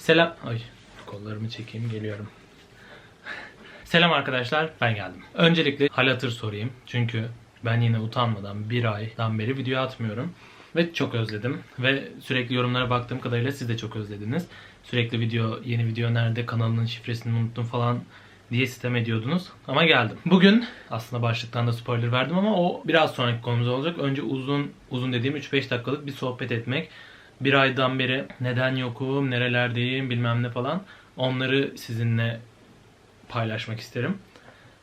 Selam. Ay kollarımı çekeyim geliyorum. Selam arkadaşlar ben geldim. Öncelikle hal hatır sorayım. Çünkü ben yine utanmadan bir aydan beri video atmıyorum. Ve çok özledim. Ve sürekli yorumlara baktığım kadarıyla siz de çok özlediniz. Sürekli video, yeni video nerede, kanalının şifresini unuttum falan diye sistem ediyordunuz. Ama geldim. Bugün aslında başlıktan da spoiler verdim ama o biraz sonraki konumuz olacak. Önce uzun, uzun dediğim 3-5 dakikalık bir sohbet etmek. Bir aydan beri neden yokum, nerelerdeyim bilmem ne falan. Onları sizinle paylaşmak isterim.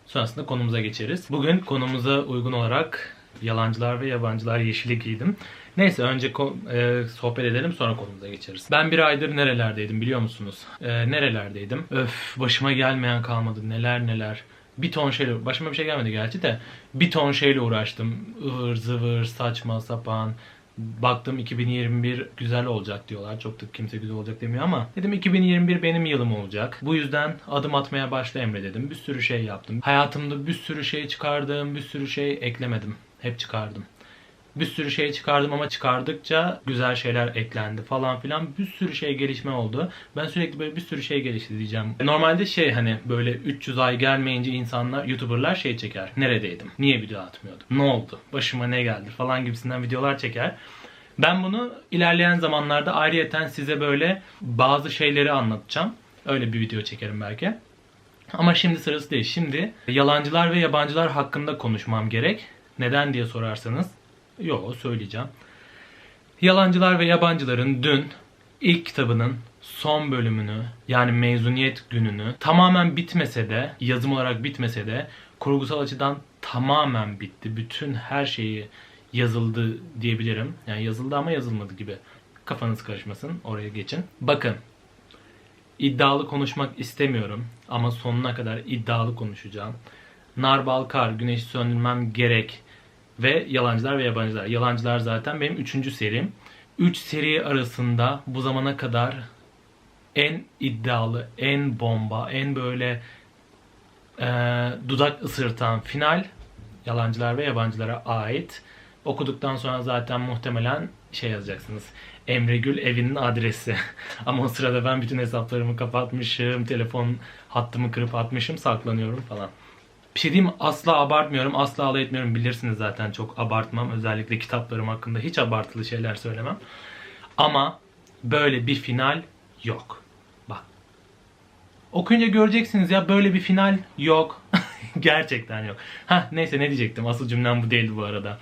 Sonrasında konumuza geçeriz. Bugün konumuza uygun olarak yalancılar ve yabancılar yeşili giydim. Neyse önce e, sohbet edelim sonra konumuza geçeriz. Ben bir aydır nerelerdeydim biliyor musunuz? E, nerelerdeydim? Öf başıma gelmeyen kalmadı neler neler. Bir ton şeyle başıma bir şey gelmedi gerçi de bir ton şeyle uğraştım. Ivır zıvır saçma sapan. Baktım 2021 güzel olacak diyorlar. Çok da kimse güzel olacak demiyor ama dedim 2021 benim yılım olacak. Bu yüzden adım atmaya başla Emre dedim. Bir sürü şey yaptım. Hayatımda bir sürü şey çıkardım, bir sürü şey eklemedim. Hep çıkardım. Bir sürü şey çıkardım ama çıkardıkça güzel şeyler eklendi falan filan. Bir sürü şey gelişme oldu. Ben sürekli böyle bir sürü şey gelişti diyeceğim. Normalde şey hani böyle 300 ay gelmeyince insanlar, YouTuber'lar şey çeker. Neredeydim? Niye video atmıyordum? Ne oldu? Başıma ne geldi? Falan gibisinden videolar çeker. Ben bunu ilerleyen zamanlarda ayrıyeten size böyle bazı şeyleri anlatacağım. Öyle bir video çekerim belki. Ama şimdi sırası değil. Şimdi yalancılar ve yabancılar hakkında konuşmam gerek. Neden diye sorarsanız. Yo söyleyeceğim. Yalancılar ve Yabancıların dün ilk kitabının son bölümünü yani mezuniyet gününü tamamen bitmese de yazım olarak bitmese de kurgusal açıdan tamamen bitti. Bütün her şeyi yazıldı diyebilirim. Yani yazıldı ama yazılmadı gibi. Kafanız karışmasın. Oraya geçin. Bakın. iddialı konuşmak istemiyorum ama sonuna kadar iddialı konuşacağım. Narbal Kar, Güneşi Söndürmem Gerek ve Yalancılar ve Yabancılar. Yalancılar zaten benim üçüncü serim. Üç seri arasında bu zamana kadar en iddialı, en bomba, en böyle e, dudak ısırtan final Yalancılar ve Yabancılara ait. Okuduktan sonra zaten muhtemelen şey yazacaksınız. Emre Gül evinin adresi. Ama o sırada ben bütün hesaplarımı kapatmışım, telefon hattımı kırıp atmışım, saklanıyorum falan. Bir şey diyeyim asla abartmıyorum, asla alay etmiyorum. Bilirsiniz zaten çok abartmam. Özellikle kitaplarım hakkında hiç abartılı şeyler söylemem. Ama böyle bir final yok. Bak. Okuyunca göreceksiniz ya böyle bir final yok. Gerçekten yok. Ha neyse ne diyecektim? Asıl cümlem bu değildi bu arada.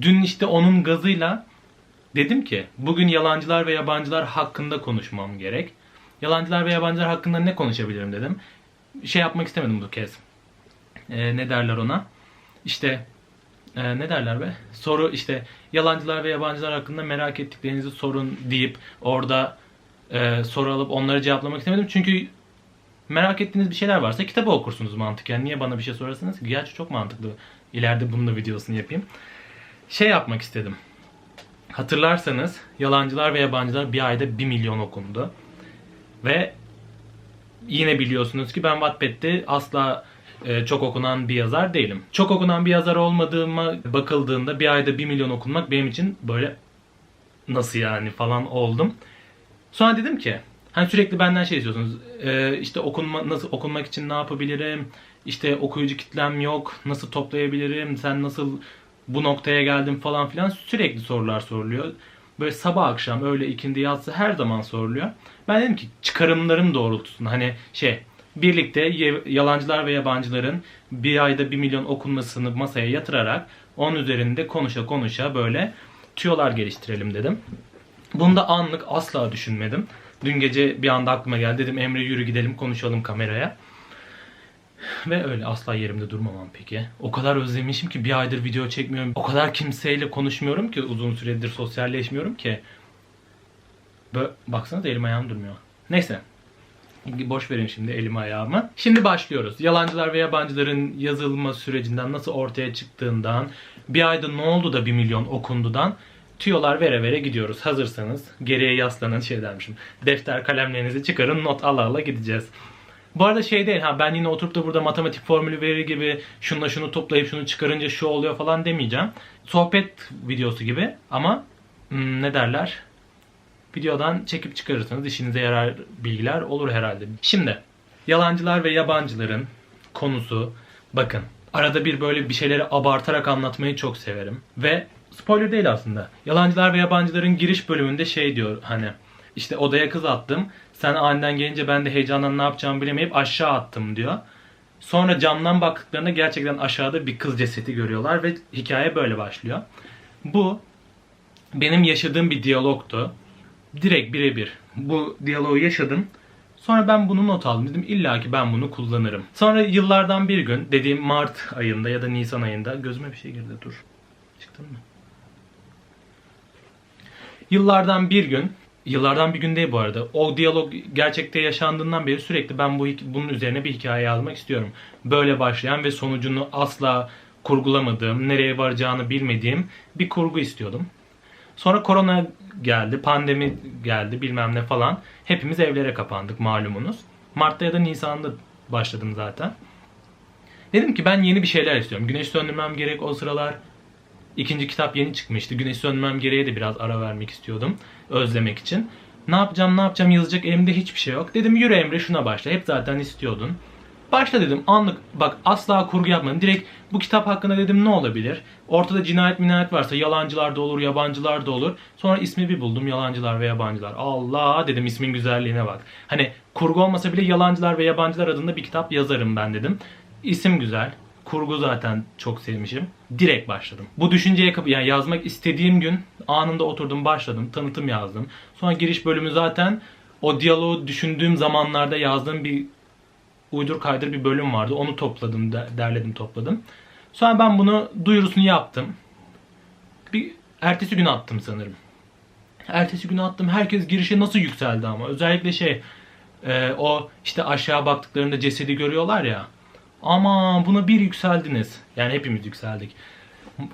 Dün işte onun gazıyla dedim ki bugün yalancılar ve yabancılar hakkında konuşmam gerek. Yalancılar ve yabancılar hakkında ne konuşabilirim dedim. Şey yapmak istemedim bu kez. Ee, ne derler ona? İşte e, ne derler be? Soru işte yalancılar ve yabancılar hakkında merak ettiklerinizi sorun deyip orada e, soru alıp onları cevaplamak istemedim. Çünkü merak ettiğiniz bir şeyler varsa kitabı okursunuz mantıken. Niye bana bir şey sorarsanız ki? Gerçi çok mantıklı. İleride bunun da videosunu yapayım. Şey yapmak istedim. Hatırlarsanız Yalancılar ve Yabancılar bir ayda 1 milyon okundu. Ve yine biliyorsunuz ki ben Wattpad'de asla e, çok okunan bir yazar değilim. Çok okunan bir yazar olmadığıma bakıldığında bir ayda 1 milyon okunmak benim için böyle nasıl yani falan oldum. Sonra dedim ki hani sürekli benden şey istiyorsunuz. E, işte okunma nasıl okunmak için ne yapabilirim? İşte okuyucu kitlem yok. Nasıl toplayabilirim? Sen nasıl bu noktaya geldin falan filan sürekli sorular soruluyor. Böyle sabah akşam öyle ikindi yatsı her zaman soruluyor. Ben dedim ki çıkarımlarım doğrultusunda hani şey birlikte yalancılar ve yabancıların bir ayda bir milyon okunmasını masaya yatırarak onun üzerinde konuşa konuşa böyle tüyolar geliştirelim dedim. Bunu da anlık asla düşünmedim. Dün gece bir anda aklıma geldi. Dedim Emre yürü gidelim konuşalım kameraya. Ve öyle asla yerimde durmamam peki. O kadar özlemişim ki bir aydır video çekmiyorum. O kadar kimseyle konuşmuyorum ki uzun süredir sosyalleşmiyorum ki. Böyle, baksana da elim ayağım durmuyor. Neyse. Boş verin şimdi elimi ayağımı. Şimdi başlıyoruz. Yalancılar ve yabancıların yazılma sürecinden nasıl ortaya çıktığından, bir ayda ne oldu da 1 milyon okundudan tüyolar vere vere gidiyoruz. Hazırsanız geriye yaslanın şey dermişim. Defter kalemlerinizi çıkarın not ala ala gideceğiz. Bu arada şey değil ha ben yine oturup da burada matematik formülü verir gibi şunla şunu toplayıp şunu çıkarınca şu oluyor falan demeyeceğim. Sohbet videosu gibi ama hmm, ne derler? Videodan çekip çıkarırsanız işinize yarar bilgiler olur herhalde. Şimdi yalancılar ve yabancıların konusu bakın arada bir böyle bir şeyleri abartarak anlatmayı çok severim ve spoiler değil aslında. Yalancılar ve yabancıların giriş bölümünde şey diyor hani işte odaya kız attım. Sen aniden gelince ben de heyecandan ne yapacağımı bilemeyip aşağı attım diyor. Sonra camdan baktıklarında gerçekten aşağıda bir kız cesedi görüyorlar ve hikaye böyle başlıyor. Bu benim yaşadığım bir diyalogtu. Direkt birebir bu diyaloğu yaşadım. Sonra ben bunu not aldım. Dedim illa ki ben bunu kullanırım. Sonra yıllardan bir gün dediğim Mart ayında ya da Nisan ayında gözüme bir şey girdi dur. Çıktın mı? Yıllardan bir gün Yıllardan bir gün değil bu arada. O diyalog gerçekte yaşandığından beri sürekli ben bu bunun üzerine bir hikaye yazmak istiyorum. Böyle başlayan ve sonucunu asla kurgulamadığım, nereye varacağını bilmediğim bir kurgu istiyordum. Sonra korona geldi, pandemi geldi bilmem ne falan. Hepimiz evlere kapandık malumunuz. Mart'ta ya da Nisan'da başladım zaten. Dedim ki ben yeni bir şeyler istiyorum. Güneş söndürmem gerek o sıralar. İkinci kitap yeni çıkmıştı. Güneş sönmem gereği de biraz ara vermek istiyordum. Özlemek için. Ne yapacağım ne yapacağım yazacak elimde hiçbir şey yok. Dedim yürü Emre şuna başla. Hep zaten istiyordun. Başla dedim anlık bak asla kurgu yapmadım. Direkt bu kitap hakkında dedim ne olabilir? Ortada cinayet minayet varsa yalancılar da olur yabancılar da olur. Sonra ismi bir buldum yalancılar ve yabancılar. Allah dedim ismin güzelliğine bak. Hani kurgu olmasa bile yalancılar ve yabancılar adında bir kitap yazarım ben dedim. İsim güzel. Kurgu zaten çok sevmişim. Direkt başladım. Bu düşünceye kapı yani yazmak istediğim gün anında oturdum başladım. Tanıtım yazdım. Sonra giriş bölümü zaten o diyaloğu düşündüğüm zamanlarda yazdığım bir uydur kaydır bir bölüm vardı. Onu topladım, derledim, topladım. Sonra ben bunu duyurusunu yaptım. Bir ertesi gün attım sanırım. Ertesi gün attım. Herkes girişe nasıl yükseldi ama. Özellikle şey e, o işte aşağı baktıklarında cesedi görüyorlar ya. Ama buna bir yükseldiniz. Yani hepimiz yükseldik.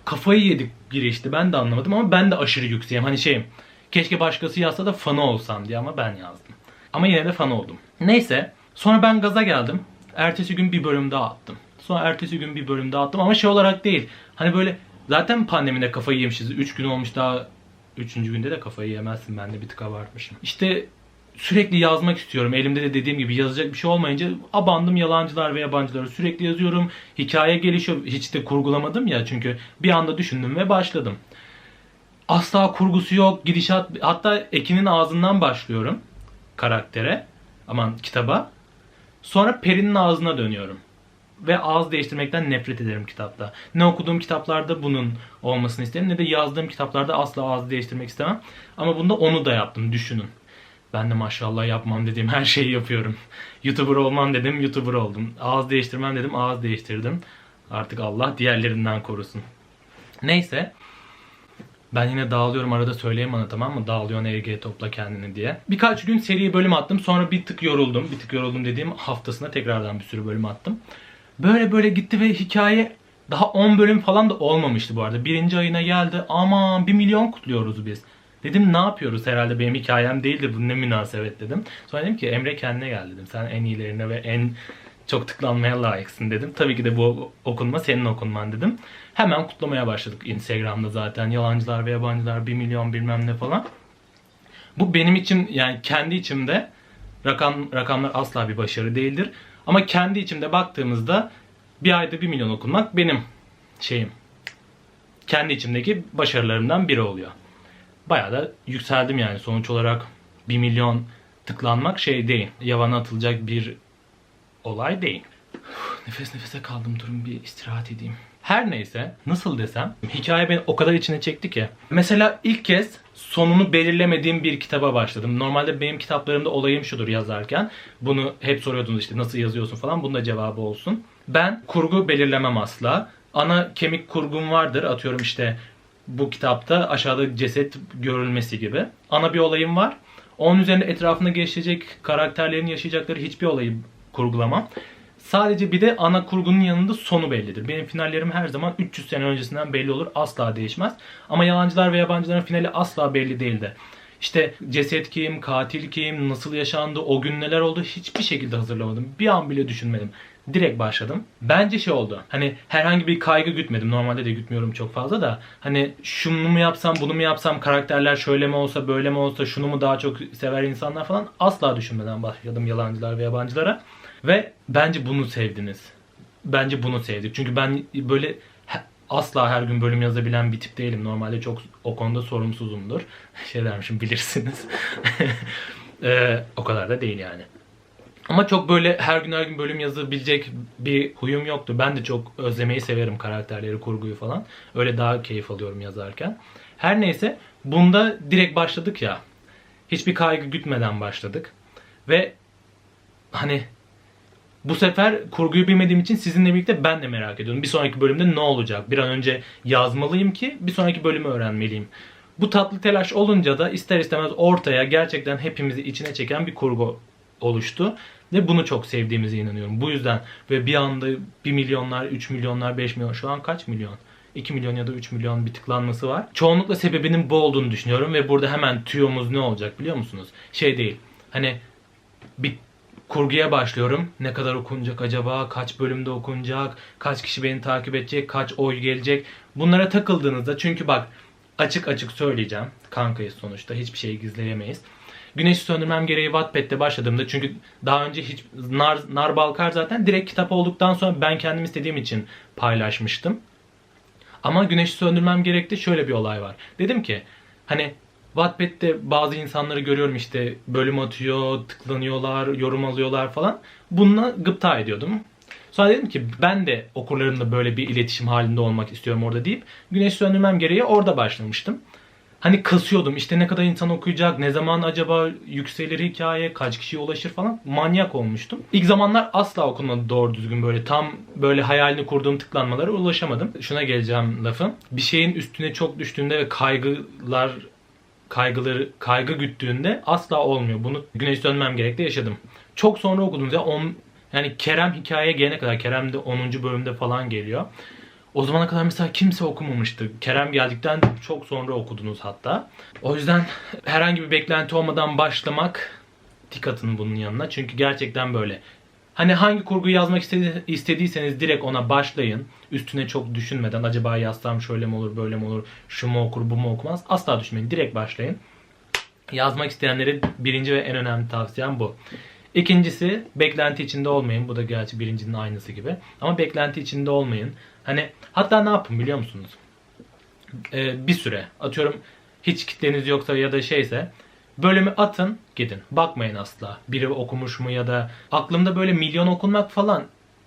Kafayı yedik girişti. Ben de anlamadım ama ben de aşırı yükseğim. Hani şeyim. Keşke başkası yazsa da fanı olsam diye ama ben yazdım. Ama yine de fan oldum. Neyse. Sonra ben gaza geldim. Ertesi gün bir bölüm daha attım. Sonra ertesi gün bir bölüm daha attım ama şey olarak değil. Hani böyle zaten pandemide kafayı yemişiz. 3 gün olmuş daha 3. günde de kafayı yemezsin. Ben de bir tık abartmışım. İşte sürekli yazmak istiyorum. Elimde de dediğim gibi yazacak bir şey olmayınca abandım yalancılar ve yabancıları sürekli yazıyorum. Hikaye gelişiyor. Hiç de kurgulamadım ya çünkü bir anda düşündüm ve başladım. Asla kurgusu yok. Gidişat hatta Ekin'in ağzından başlıyorum karaktere. Aman kitaba. Sonra Peri'nin ağzına dönüyorum. Ve ağız değiştirmekten nefret ederim kitapta. Ne okuduğum kitaplarda bunun olmasını isterim ne de yazdığım kitaplarda asla ağız değiştirmek istemem. Ama bunda onu da yaptım düşünün. Ben de maşallah yapmam dediğim her şeyi yapıyorum. YouTuber olmam dedim, YouTuber oldum. Ağız değiştirmem dedim, ağız değiştirdim. Artık Allah diğerlerinden korusun. Neyse. Ben yine dağılıyorum arada söyleyeyim bana tamam mı? Dağılıyorsun EG topla kendini diye. Birkaç gün seri bölüm attım. Sonra bir tık yoruldum. Bir tık yoruldum dediğim haftasına tekrardan bir sürü bölüm attım. Böyle böyle gitti ve hikaye daha 10 bölüm falan da olmamıştı bu arada. Birinci ayına geldi. Aman 1 milyon kutluyoruz biz. Dedim ne yapıyoruz herhalde benim hikayem değildi bu ne münasebet dedim. Sonra dedim ki Emre kendine gel dedim. Sen en iyilerine ve en çok tıklanmaya layıksın dedim. Tabii ki de bu okunma senin okunman dedim. Hemen kutlamaya başladık Instagram'da zaten. Yalancılar ve yabancılar 1 milyon bilmem ne falan. Bu benim için yani kendi içimde rakam rakamlar asla bir başarı değildir. Ama kendi içimde baktığımızda bir ayda 1 milyon okunmak benim şeyim. Kendi içimdeki başarılarımdan biri oluyor bayağı da yükseldim yani sonuç olarak 1 milyon tıklanmak şey değil. Yavana atılacak bir olay değil. Nefes nefese kaldım durun bir istirahat edeyim. Her neyse nasıl desem hikaye beni o kadar içine çekti ki. Mesela ilk kez sonunu belirlemediğim bir kitaba başladım. Normalde benim kitaplarımda olayım şudur yazarken. Bunu hep soruyordunuz işte nasıl yazıyorsun falan. Bunun da cevabı olsun. Ben kurgu belirlemem asla. Ana kemik kurgum vardır. Atıyorum işte bu kitapta aşağıda ceset görülmesi gibi. Ana bir olayım var. Onun üzerine etrafında gelişecek karakterlerin yaşayacakları hiçbir olayı kurgulamam. Sadece bir de ana kurgunun yanında sonu bellidir. Benim finallerim her zaman 300 sene öncesinden belli olur. Asla değişmez. Ama yalancılar ve yabancıların finali asla belli değildi. İşte ceset kim, katil kim, nasıl yaşandı, o gün neler oldu hiçbir şekilde hazırlamadım. Bir an bile düşünmedim. Direkt başladım. Bence şey oldu. Hani herhangi bir kaygı gütmedim. Normalde de gütmüyorum çok fazla da. Hani şunu mu yapsam, bunu mu yapsam, karakterler şöyle mi olsa, böyle mi olsa, şunu mu daha çok sever insanlar falan asla düşünmeden başladım yalancılar ve yabancılara. Ve bence bunu sevdiniz. Bence bunu sevdik. Çünkü ben böyle asla her gün bölüm yazabilen bir tip değilim. Normalde çok o konuda sorumsuzumdur. Şey dermişim bilirsiniz. Ee, o kadar da değil yani. Ama çok böyle her gün her gün bölüm yazabilecek bir huyum yoktu. Ben de çok özlemeyi severim karakterleri, kurguyu falan. Öyle daha keyif alıyorum yazarken. Her neyse bunda direkt başladık ya. Hiçbir kaygı gütmeden başladık. Ve hani bu sefer kurguyu bilmediğim için sizinle birlikte ben de merak ediyorum. Bir sonraki bölümde ne olacak? Bir an önce yazmalıyım ki bir sonraki bölümü öğrenmeliyim. Bu tatlı telaş olunca da ister istemez ortaya gerçekten hepimizi içine çeken bir kurgu oluştu. Ve bunu çok sevdiğimize inanıyorum. Bu yüzden ve bir anda 1 milyonlar, 3 milyonlar, 5 milyon şu an kaç milyon? 2 milyon ya da 3 milyon bir tıklanması var. Çoğunlukla sebebinin bu olduğunu düşünüyorum ve burada hemen tüyomuz ne olacak biliyor musunuz? Şey değil. Hani bir kurguya başlıyorum. Ne kadar okunacak acaba? Kaç bölümde okunacak? Kaç kişi beni takip edecek? Kaç oy gelecek? Bunlara takıldığınızda çünkü bak açık açık söyleyeceğim. Kankayız sonuçta. Hiçbir şeyi gizleyemeyiz. Güneşi söndürmem gereği Wattpad'de başladığımda çünkü daha önce hiç Nar, Nar Balkar zaten direkt kitap olduktan sonra ben kendim istediğim için paylaşmıştım. Ama güneşi söndürmem gerekti şöyle bir olay var. Dedim ki hani Wattpad'de bazı insanları görüyorum işte bölüm atıyor, tıklanıyorlar, yorum alıyorlar falan. Bununla gıpta ediyordum. Sonra dedim ki ben de okurlarımla böyle bir iletişim halinde olmak istiyorum orada deyip güneş söndürmem gereği orada başlamıştım. Hani kasıyordum işte ne kadar insan okuyacak, ne zaman acaba yükselir hikaye, kaç kişiye ulaşır falan manyak olmuştum. İlk zamanlar asla okunmadı doğru düzgün böyle tam böyle hayalini kurduğum tıklanmalara ulaşamadım. Şuna geleceğim lafım. Bir şeyin üstüne çok düştüğünde ve kaygılar kaygıları kaygı güttüğünde asla olmuyor. Bunu güneş dönmem gerekti yaşadım. Çok sonra okudum ya on, yani Kerem hikayeye gelene kadar Kerem de 10. bölümde falan geliyor. O zamana kadar mesela kimse okumamıştı. Kerem geldikten çok sonra okudunuz hatta. O yüzden herhangi bir beklenti olmadan başlamak dik atın bunun yanına. Çünkü gerçekten böyle. Hani hangi kurguyu yazmak istedi- istediyseniz direkt ona başlayın. Üstüne çok düşünmeden acaba yazsam şöyle mi olur böyle mi olur şu mu okur bu mu okumaz asla düşünmeyin. Direkt başlayın. Yazmak isteyenlere birinci ve en önemli tavsiyem bu. İkincisi beklenti içinde olmayın. Bu da gerçi birincinin aynısı gibi. Ama beklenti içinde olmayın. Hani hatta ne yapın biliyor musunuz? Ee, bir süre atıyorum hiç kitleniz yoksa ya da şeyse bölümü atın gidin. Bakmayın asla. Biri okumuş mu ya da aklımda böyle milyon okunmak falan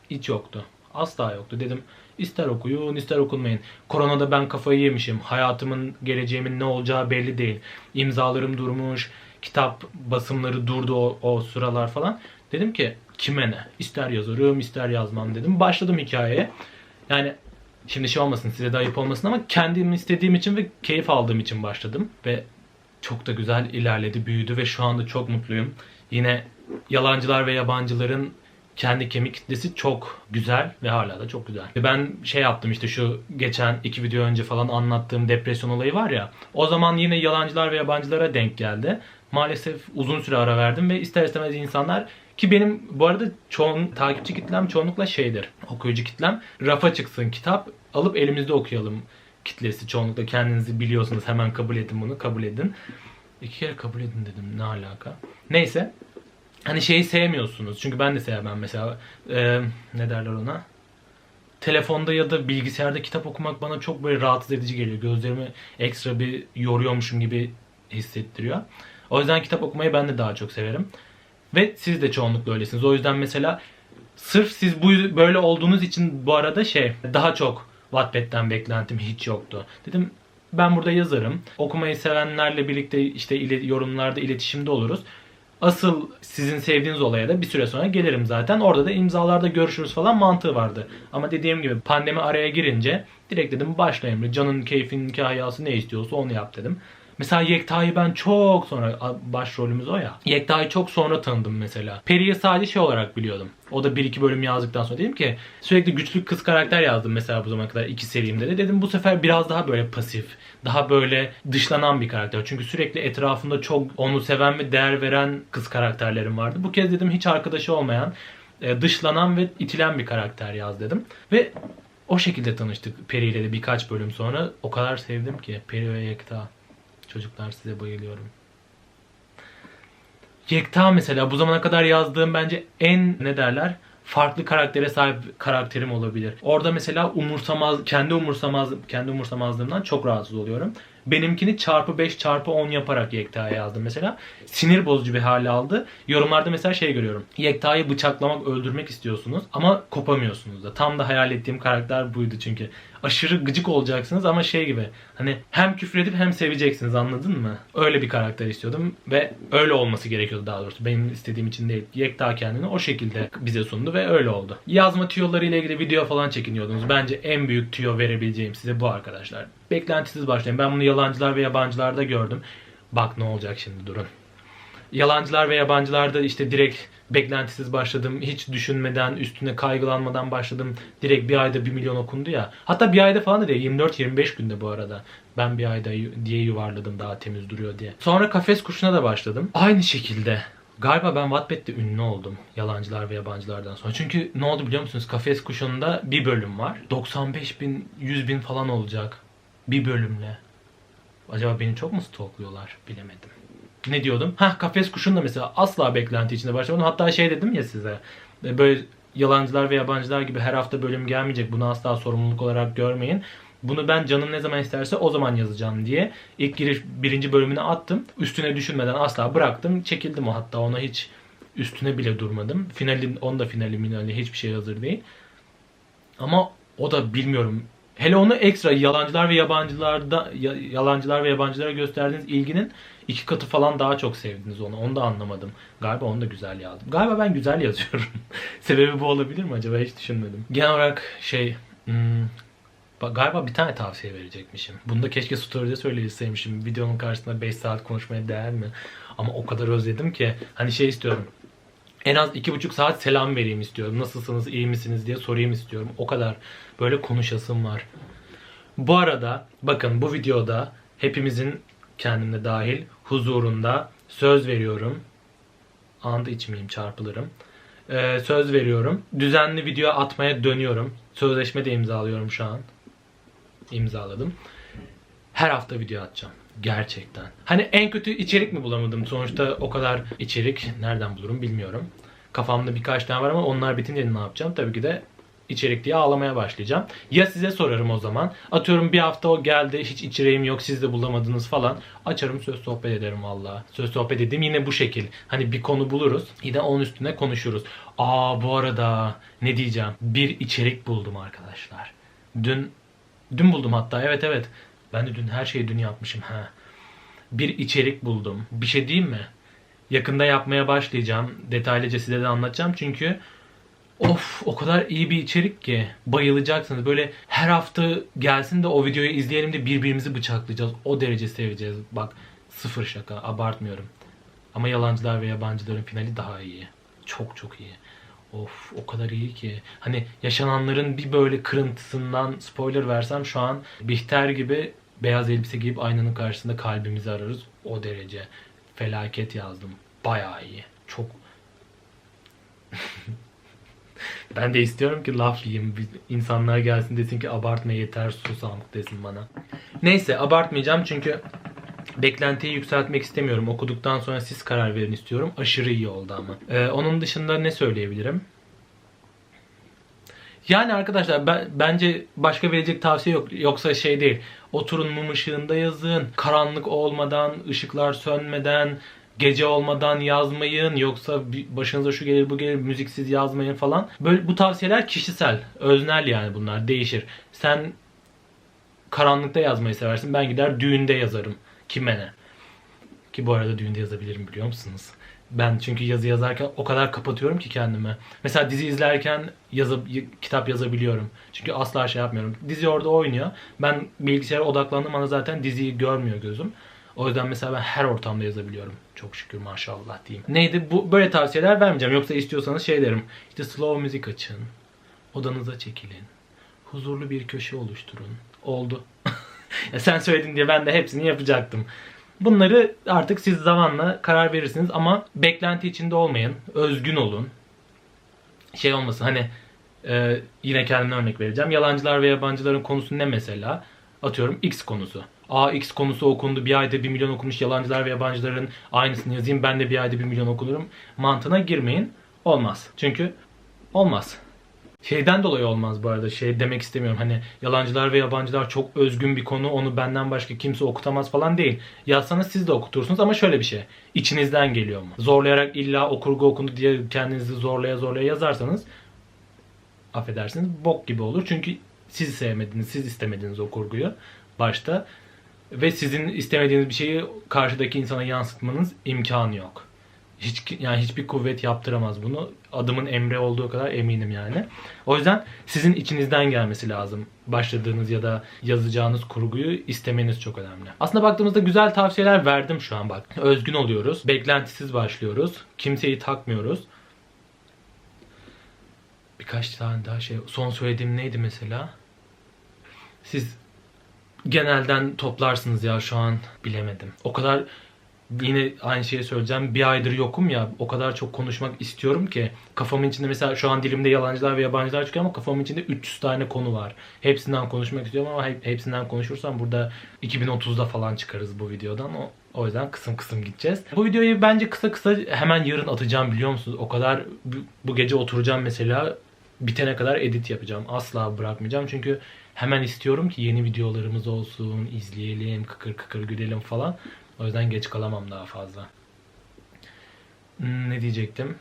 hiç yoktu. Asla yoktu. Dedim ister okuyun ister okunmayın. Koronada ben kafayı yemişim. Hayatımın geleceğimin ne olacağı belli değil. İmzalarım durmuş. Kitap basımları durdu o, o sıralar falan. Dedim ki kime ne? İster yazarım ister yazmam dedim. Başladım hikayeye. Yani şimdi şey olmasın size de ayıp olmasın ama kendim istediğim için ve keyif aldığım için başladım. Ve çok da güzel ilerledi, büyüdü ve şu anda çok mutluyum. Yine yalancılar ve yabancıların kendi kemik kitlesi çok güzel ve hala da çok güzel. Ben şey yaptım işte şu geçen iki video önce falan anlattığım depresyon olayı var ya. O zaman yine yalancılar ve yabancılara denk geldi. Maalesef uzun süre ara verdim ve ister istemez insanlar ki benim bu arada çoğun takipçi kitlem çoğunlukla şeydir. Okuyucu kitlem rafa çıksın kitap alıp elimizde okuyalım kitlesi çoğunlukla kendinizi biliyorsunuz hemen kabul edin bunu kabul edin. İki kere kabul edin dedim ne alaka. Neyse hani şeyi sevmiyorsunuz. Çünkü ben de sevmem mesela e, ne derler ona? Telefonda ya da bilgisayarda kitap okumak bana çok böyle rahatsız edici geliyor. Gözlerimi ekstra bir yoruyormuşum gibi hissettiriyor. O yüzden kitap okumayı ben de daha çok severim. Ve siz de çoğunlukla öylesiniz. O yüzden mesela sırf siz bu böyle olduğunuz için bu arada şey daha çok Wattpad'den beklentim hiç yoktu. Dedim ben burada yazarım. Okumayı sevenlerle birlikte işte yorumlarda iletişimde oluruz. Asıl sizin sevdiğiniz olaya da bir süre sonra gelirim zaten. Orada da imzalarda görüşürüz falan mantığı vardı. Ama dediğim gibi pandemi araya girince direkt dedim başla Emre. Canın keyfin hikayesi ne istiyorsa onu yap dedim. Mesela Yekta'yı ben çok sonra başrolümüz o ya. Yekta'yı çok sonra tanıdım mesela. Peri'yi sadece şey olarak biliyordum. O da 1-2 bölüm yazdıktan sonra dedim ki sürekli güçlü kız karakter yazdım mesela bu zamana kadar iki serimde de. Dedim bu sefer biraz daha böyle pasif, daha böyle dışlanan bir karakter. Çünkü sürekli etrafında çok onu seven ve değer veren kız karakterlerim vardı. Bu kez dedim hiç arkadaşı olmayan e, dışlanan ve itilen bir karakter yaz dedim. Ve o şekilde tanıştık Peri ile de birkaç bölüm sonra. O kadar sevdim ki Peri ve Yekta. Çocuklar size bayılıyorum. Yekta mesela bu zamana kadar yazdığım bence en ne derler farklı karaktere sahip karakterim olabilir. Orada mesela umursamaz kendi umursamaz kendi umursamazlığımdan çok rahatsız oluyorum. Benimkini çarpı 5 çarpı 10 yaparak Yekta'ya yazdım mesela. Sinir bozucu bir hale aldı. Yorumlarda mesela şey görüyorum. Yekta'yı bıçaklamak, öldürmek istiyorsunuz ama kopamıyorsunuz da. Tam da hayal ettiğim karakter buydu çünkü. Aşırı gıcık olacaksınız ama şey gibi. Hani hem küfredip hem seveceksiniz anladın mı? Öyle bir karakter istiyordum ve öyle olması gerekiyordu daha doğrusu. Benim istediğim için değil. Yekta kendini o şekilde bize sundu ve öyle oldu. Yazma tüyoları ile ilgili video falan çekiniyordunuz. Bence en büyük tüyo verebileceğim size bu arkadaşlar. Beklentisiz başlayın. Ben bunu yalancılar ve yabancılarda gördüm. Bak ne olacak şimdi durun. Yalancılar ve yabancılarda işte direkt beklentisiz başladım. Hiç düşünmeden, üstüne kaygılanmadan başladım. Direkt bir ayda 1 milyon okundu ya. Hatta bir ayda falan da değil. 24-25 günde bu arada. Ben bir ayda diye yuvarladım daha temiz duruyor diye. Sonra kafes kuşuna da başladım. Aynı şekilde Galiba ben Wattpad'de ünlü oldum. Yalancılar ve yabancılardan sonra. Çünkü ne oldu biliyor musunuz? Kafes Kuşu'nda bir bölüm var. 95 bin, 100 bin falan olacak. Bir bölümle. Acaba beni çok mu stalkluyorlar? Bilemedim. Ne diyordum? Ha kafes kuşunda mesela asla beklenti içinde başlamadım. Hatta şey dedim ya size. e, Böyle yalancılar ve yabancılar gibi her hafta bölüm gelmeyecek. Bunu asla sorumluluk olarak görmeyin. Bunu ben canım ne zaman isterse o zaman yazacağım diye ilk giriş birinci bölümüne attım. Üstüne düşünmeden asla bıraktım. Çekildim o hatta ona hiç üstüne bile durmadım. Finalin onda finali minali hiçbir şey hazır değil. Ama o da bilmiyorum. Hele onu ekstra yalancılar ve yabancılarda ya- yalancılar ve yabancılara gösterdiğiniz ilginin iki katı falan daha çok sevdiniz onu. Onu da anlamadım. Galiba onu da güzel yazdım. Galiba ben güzel yazıyorum. Sebebi bu olabilir mi acaba hiç düşünmedim. Genel olarak şey hmm, galiba bir tane tavsiye verecekmişim. Bunu da keşke story'de söyleseymişim. Videonun karşısında 5 saat konuşmaya değer mi? Ama o kadar özledim ki. Hani şey istiyorum. En az iki buçuk saat selam vereyim istiyorum. Nasılsınız, iyi misiniz diye sorayım istiyorum. O kadar böyle konuşasım var. Bu arada bakın bu videoda hepimizin kendimde dahil huzurunda söz veriyorum. And içmeyeyim çarpılırım. Ee, söz veriyorum. Düzenli video atmaya dönüyorum. Sözleşme de imzalıyorum şu an. İmzaladım. Her hafta video atacağım. Gerçekten. Hani en kötü içerik mi bulamadım? Sonuçta o kadar içerik nereden bulurum bilmiyorum. Kafamda birkaç tane var ama onlar bitince ne yapacağım? Tabii ki de içerik diye ağlamaya başlayacağım. Ya size sorarım o zaman. Atıyorum bir hafta o geldi hiç içeriğim yok siz de bulamadınız falan. Açarım söz sohbet ederim valla. Söz sohbet dediğim yine bu şekil. Hani bir konu buluruz. Yine onun üstüne konuşuruz. Aa bu arada ne diyeceğim? Bir içerik buldum arkadaşlar. Dün dün buldum hatta evet evet. Ben de dün her şeyi dün yapmışım ha. Bir içerik buldum. Bir şey diyeyim mi? Yakında yapmaya başlayacağım. Detaylıca size de anlatacağım çünkü Of o kadar iyi bir içerik ki bayılacaksınız. Böyle her hafta gelsin de o videoyu izleyelim de birbirimizi bıçaklayacağız. O derece seveceğiz. Bak sıfır şaka abartmıyorum. Ama yalancılar ve yabancıların finali daha iyi. Çok çok iyi. Of o kadar iyi ki. Hani yaşananların bir böyle kırıntısından spoiler versem şu an Bihter gibi beyaz elbise giyip aynanın karşısında kalbimizi ararız. O derece. Felaket yazdım. Bayağı iyi. Çok Ben de istiyorum ki laf yiyeyim. İnsanlar gelsin desin ki abartma yeter sus desin bana. Neyse abartmayacağım çünkü beklentiyi yükseltmek istemiyorum. Okuduktan sonra siz karar verin istiyorum. Aşırı iyi oldu ama. Ee, onun dışında ne söyleyebilirim? Yani arkadaşlar ben, bence başka verecek tavsiye yok. Yoksa şey değil. Oturun mum ışığında yazın. Karanlık olmadan, ışıklar sönmeden, gece olmadan yazmayın. Yoksa başınıza şu gelir bu gelir müziksiz yazmayın falan. Böyle bu tavsiyeler kişisel, öznel yani bunlar değişir. Sen karanlıkta yazmayı seversin. Ben gider düğünde yazarım. Kime ne? Ki bu arada düğünde yazabilirim biliyor musunuz? Ben çünkü yazı yazarken o kadar kapatıyorum ki kendimi. Mesela dizi izlerken yazıp kitap yazabiliyorum. Çünkü asla şey yapmıyorum. Dizi orada oynuyor. Ben bilgisayara odaklandığım anda zaten diziyi görmüyor gözüm. O yüzden mesela ben her ortamda yazabiliyorum. Çok şükür maşallah diyeyim. Neydi? Bu böyle tavsiyeler vermeyeceğim. Yoksa istiyorsanız şey derim. İşte slow müzik açın. Odanıza çekilin. Huzurlu bir köşe oluşturun. Oldu. ya sen söyledin diye ben de hepsini yapacaktım. Bunları artık siz zamanla karar verirsiniz ama beklenti içinde olmayın. Özgün olun. şey olmasın hani e, yine kendimden örnek vereceğim. Yalancılar ve yabancıların konusu ne mesela? Atıyorum X konusu. Aa X konusu okundu bir ayda 1 milyon okumuş yalancılar ve yabancıların aynısını yazayım ben de bir ayda 1 milyon okunurum mantığına girmeyin. Olmaz. Çünkü olmaz. Şeyden dolayı olmaz bu arada. Şey demek istemiyorum. Hani yalancılar ve yabancılar çok özgün bir konu. Onu benden başka kimse okutamaz falan değil. Yazsanız siz de okutursunuz ama şöyle bir şey. İçinizden geliyor mu? Zorlayarak illa okurgu okundu diye kendinizi zorlaya zorlaya yazarsanız affedersiniz bok gibi olur. Çünkü siz sevmediniz, siz istemediniz o kurguyu başta. Ve sizin istemediğiniz bir şeyi karşıdaki insana yansıtmanız imkanı yok. Hiç yani hiçbir kuvvet yaptıramaz bunu. Adımın emre olduğu kadar eminim yani. O yüzden sizin içinizden gelmesi lazım. Başladığınız ya da yazacağınız kurguyu istemeniz çok önemli. Aslında baktığımızda güzel tavsiyeler verdim şu an bak. Özgün oluyoruz. Beklentisiz başlıyoruz. Kimseyi takmıyoruz. Birkaç tane daha şey. Son söylediğim neydi mesela? Siz genelden toplarsınız ya şu an bilemedim. O kadar yine aynı şeyi söyleyeceğim. Bir aydır yokum ya o kadar çok konuşmak istiyorum ki kafamın içinde mesela şu an dilimde yalancılar ve yabancılar çıkıyor ama kafamın içinde 300 tane konu var. Hepsinden konuşmak istiyorum ama hep, hepsinden konuşursam burada 2030'da falan çıkarız bu videodan. O, o yüzden kısım kısım gideceğiz. Bu videoyu bence kısa kısa hemen yarın atacağım biliyor musunuz? O kadar bu gece oturacağım mesela bitene kadar edit yapacağım. Asla bırakmayacağım çünkü hemen istiyorum ki yeni videolarımız olsun, izleyelim, kıkır kıkır gülelim falan. O yüzden geç kalamam daha fazla. Hmm, ne diyecektim?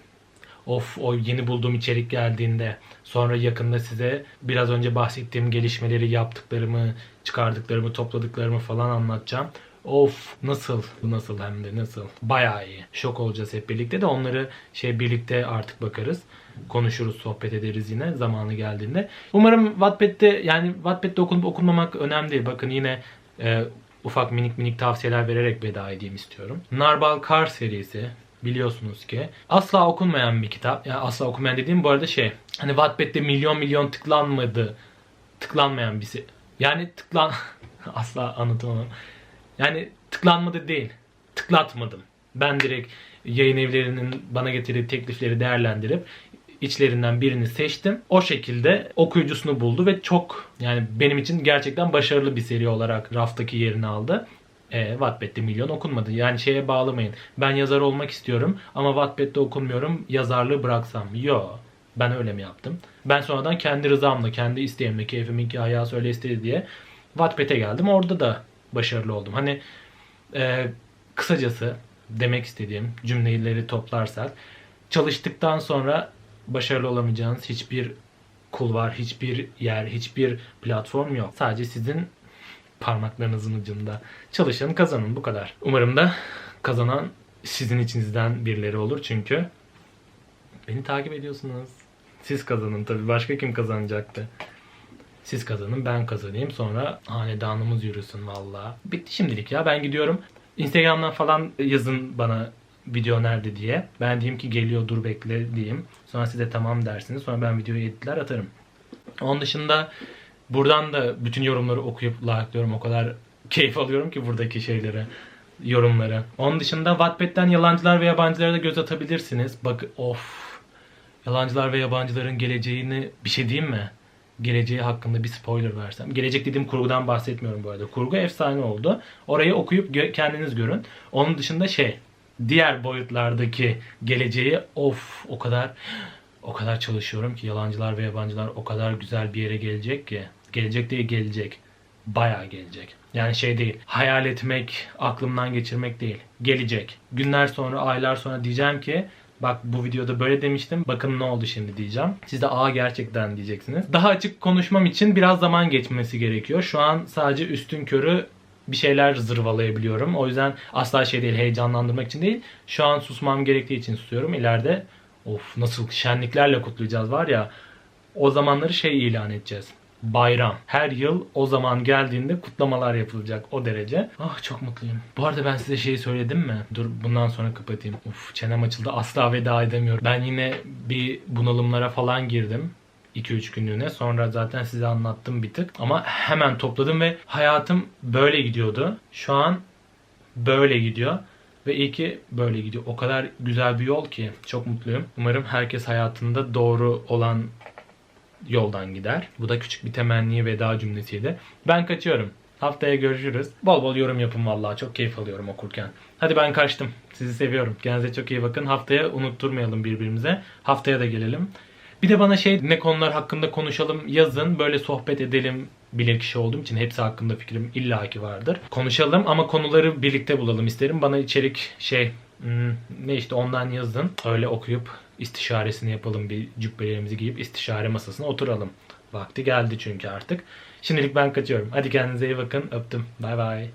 Of o yeni bulduğum içerik geldiğinde sonra yakında size biraz önce bahsettiğim gelişmeleri yaptıklarımı, çıkardıklarımı, topladıklarımı falan anlatacağım. Of nasıl nasıl hem de nasıl bayağı iyi. Şok olacağız hep birlikte de onları şey birlikte artık bakarız. Konuşuruz, sohbet ederiz yine zamanı geldiğinde. Umarım Wattpad'de yani Wattpad'de okunup okunmamak önemli değil. Bakın yine e, ufak minik minik tavsiyeler vererek veda edeyim istiyorum. Narbal Kar serisi biliyorsunuz ki asla okunmayan bir kitap. Yani asla okunmayan dediğim bu arada şey. Hani Wattpad'de milyon milyon tıklanmadı. Tıklanmayan birisi. Yani tıklan asla anlatamam. Yani tıklanmadı değil. Tıklatmadım. Ben direkt yayın evlerinin bana getirdiği teklifleri değerlendirip içlerinden birini seçtim. O şekilde okuyucusunu buldu ve çok yani benim için gerçekten başarılı bir seri olarak raftaki yerini aldı. E, Wattpad'de milyon okunmadı. Yani şeye bağlamayın. Ben yazar olmak istiyorum ama Wattpad'de okunmuyorum. Yazarlığı bıraksam. Yo. Ben öyle mi yaptım? Ben sonradan kendi rızamla, kendi isteğimle, keyfimin ki hayası öyle istedi diye Wattpad'e geldim. Orada da başarılı oldum. Hani e, kısacası demek istediğim cümleleri toplarsak çalıştıktan sonra başarılı olamayacağınız hiçbir kulvar, hiçbir yer, hiçbir platform yok. Sadece sizin parmaklarınızın ucunda. Çalışın, kazanın bu kadar. Umarım da kazanan sizin içinizden birileri olur çünkü beni takip ediyorsunuz. Siz kazanın tabii. Başka kim kazanacaktı? Siz kazanın, ben kazanayım. Sonra hanedanımız yürüsün valla. Bitti şimdilik ya. Ben gidiyorum. Instagram'dan falan yazın bana video nerede diye. Ben diyeyim ki geliyor dur bekle diyeyim. Sonra size tamam dersiniz. Sonra ben videoyu editler atarım. Onun dışında buradan da bütün yorumları okuyup like'lıyorum. O kadar keyif alıyorum ki buradaki şeyleri yorumları. Onun dışında Wattpad'den yalancılar ve yabancılara da göz atabilirsiniz. Bak of. Yalancılar ve yabancıların geleceğini bir şey diyeyim mi? Geleceği hakkında bir spoiler versem. Gelecek dediğim kurgudan bahsetmiyorum bu arada. Kurgu efsane oldu. Orayı okuyup gö- kendiniz görün. Onun dışında şey diğer boyutlardaki geleceği of o kadar o kadar çalışıyorum ki yalancılar ve yabancılar o kadar güzel bir yere gelecek ki gelecek değil gelecek bayağı gelecek. Yani şey değil hayal etmek aklımdan geçirmek değil gelecek. Günler sonra aylar sonra diyeceğim ki Bak bu videoda böyle demiştim. Bakın ne oldu şimdi diyeceğim. Siz de aa gerçekten diyeceksiniz. Daha açık konuşmam için biraz zaman geçmesi gerekiyor. Şu an sadece üstün körü bir şeyler zırvalayabiliyorum. O yüzden asla şey değil heyecanlandırmak için değil. Şu an susmam gerektiği için susuyorum. İleride of nasıl şenliklerle kutlayacağız var ya o zamanları şey ilan edeceğiz. Bayram. Her yıl o zaman geldiğinde kutlamalar yapılacak o derece. Ah çok mutluyum. Bu arada ben size şeyi söyledim mi? Dur bundan sonra kapatayım. Uf çenem açıldı asla veda edemiyorum. Ben yine bir bunalımlara falan girdim. 2-3 günlüğüne. Sonra zaten size anlattım bir tık. Ama hemen topladım ve hayatım böyle gidiyordu. Şu an böyle gidiyor. Ve iyi ki böyle gidiyor. O kadar güzel bir yol ki çok mutluyum. Umarım herkes hayatında doğru olan yoldan gider. Bu da küçük bir temenni veda cümlesiydi. Ben kaçıyorum. Haftaya görüşürüz. Bol bol yorum yapın vallahi. Çok keyif alıyorum okurken. Hadi ben kaçtım. Sizi seviyorum. Kendinize çok iyi bakın. Haftaya unutturmayalım birbirimize. Haftaya da gelelim. Bir de bana şey ne konular hakkında konuşalım yazın. Böyle sohbet edelim. Bilir kişi olduğum için hepsi hakkında fikrim illaki vardır. Konuşalım ama konuları birlikte bulalım isterim. Bana içerik şey hmm, ne işte ondan yazın. Öyle okuyup istişaresini yapalım. Bir cübbelerimizi giyip istişare masasına oturalım. Vakti geldi çünkü artık. Şimdilik ben kaçıyorum. Hadi kendinize iyi bakın. Öptüm. Bay bay.